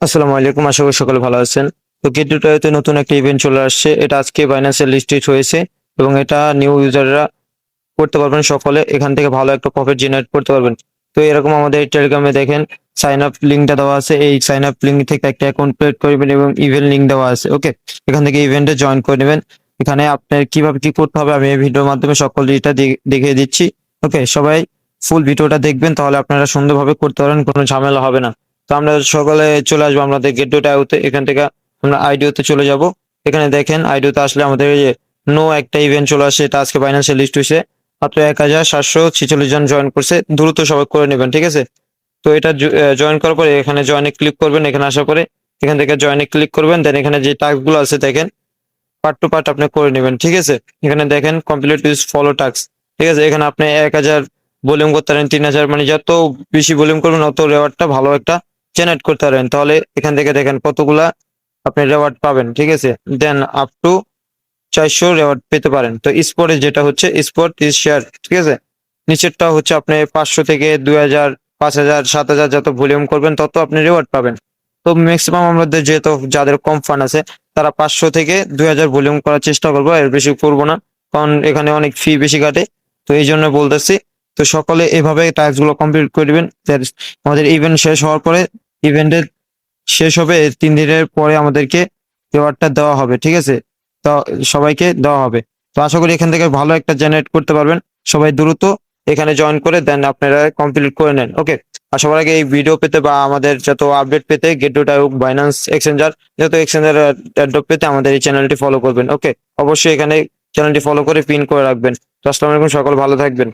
আসসালামু আলাইকুম, আশা করি সকলে ভালো আছেন। তো গেট টুটাইতে নতুন একটা ইভেন্ট চলে আসছে। এটা আজকে বাইন্যান্সের লিস্টেড হয়েছে এবং এটা নিউ ইউজাররা করতে পারবেন সকলে। এখান থেকে ভালো একটা প্রফিট জেনারেট করতে পারবেন। তো এরকম আমাদের টেলিগ্রামে দেখেন সাইন আপ লিঙ্কটা দেওয়া আছে। এই সাইন আপ লিঙ্ক থেকে একটা অ্যাকাউন্ট ক্রিয়েট করবেন এবং ইভেন্ট লিঙ্ক দেওয়া আছে। ওকে এখান থেকে ইভেন্টে জয়েন করে নেবেন। এখানে আপনার কীভাবে কি করতে হবে আমি এই ভিডিওর মাধ্যমে সকল এটা দেখিয়ে দিচ্ছি। ওকে সবাই ফুল ভিডিওটা দেখবেন, তাহলে আপনারা সুন্দরভাবে করতে পারেন কোনো ঝামেলা হবে না। তো আমরা সকালে চলে আসব আমাদের গেট ডট আইওতে এখান থেকে আমরা আইডিওতে চলে যাব। এখানে দেখেন আইডিওতে আসলে আমাদের যে নো একটা ইভেন্ট চলে আসে, এটা আজকে ফাইন্যান্সিয়াল লিস্ট হয়েছে। মাত্র এক হাজার সাতশো ছিচল্লিশ জন জয়েন করছে, দ্রুত সবাই করে নেবেন, ঠিক আছে? তো এটা জয়েন করার পরে এখানে জয়েনে ক্লিক করবেন, এখানে আসার পরে এখান থেকে জয়েনে ক্লিক করবেন দেন এখানে যে টাস্কগুলো আছে দেখেন পার্ট টু পার্ট আপনি করে নেবেন, ঠিক আছে? এখানে দেখেন কমপ্লিট ইউজ ফলো টাস্ক ঠিক আছে? এখানে আপনি এক হাজার ভলিউম করতে পারেন, তিন হাজার মানে যত বেশি ভলিউম করবেন, অত রেওয়ার্ডটা ভালো একটা জেনারেট করতে পারবেন তাহলে এখান থেকে দেখেন কতগুলা আপনি রেওয়ার্ড পাবেন, ঠিক আছে? দেন আপ টু চারশো রেওয়ার্ড পেতে পারেন। তো স্পোর্টে যেটা হচ্ছে স্পোর্ট ইজ শেয়ার ঠিক আছে? নিচেরটা হচ্ছে আপনি পাঁচশো থেকে দুই হাজার, পাঁচ হাজার, সাত হাজার যত ভলিউম করবেন, তত আপনি রেওয়ার্ড পাবেন। তো ম্যাক্সিমাম আমাদের যেহেতু যাদের কম ফান্ড আছে, তারা পাঁচশো থেকে দুই হাজার ভলিউম করার চেষ্টা করব এর বেশি করব না, কারণ এখানে অনেক ফি বেশি কাটে। তো এই জন্য বলতেছি, তো সকলে এভাবে টাস্কগুলো কমপ্লিট করে দিবেন আমাদের ইভেন্ট শেষ হওয়ার পরে ইভেন্টের শেষ হবে, তিন দিনের পরে আমাদেরকে রিওয়ার্ডটা দেওয়া হবে, ঠিক আছে? তো সবাইকে দেওয়া হবে। তো আশা করি এখান থেকে ভালো একটা জেনারেট করতে পারবেন। সবাই দ্রুত এখানে জয়েন করে দেন আপনারা কমপ্লিট করে নেন ওকে আর সবার আগে এই ভিডিও পেতে বা আমাদের যত আপডেট পেতে গেট হোক বাইন্যান্স এক্সচেঞ্জার যত এক্সচেঞ্জার অ্যাড্রপ পেতে আমাদের এই চ্যানেলটি ফলো করবেন ওকে অবশ্যই এখানে চ্যানেলটি ফলো করে পিন করে রাখবেন। তো আসসালামু আলাইকুম, সকল ভালো থাকবেন।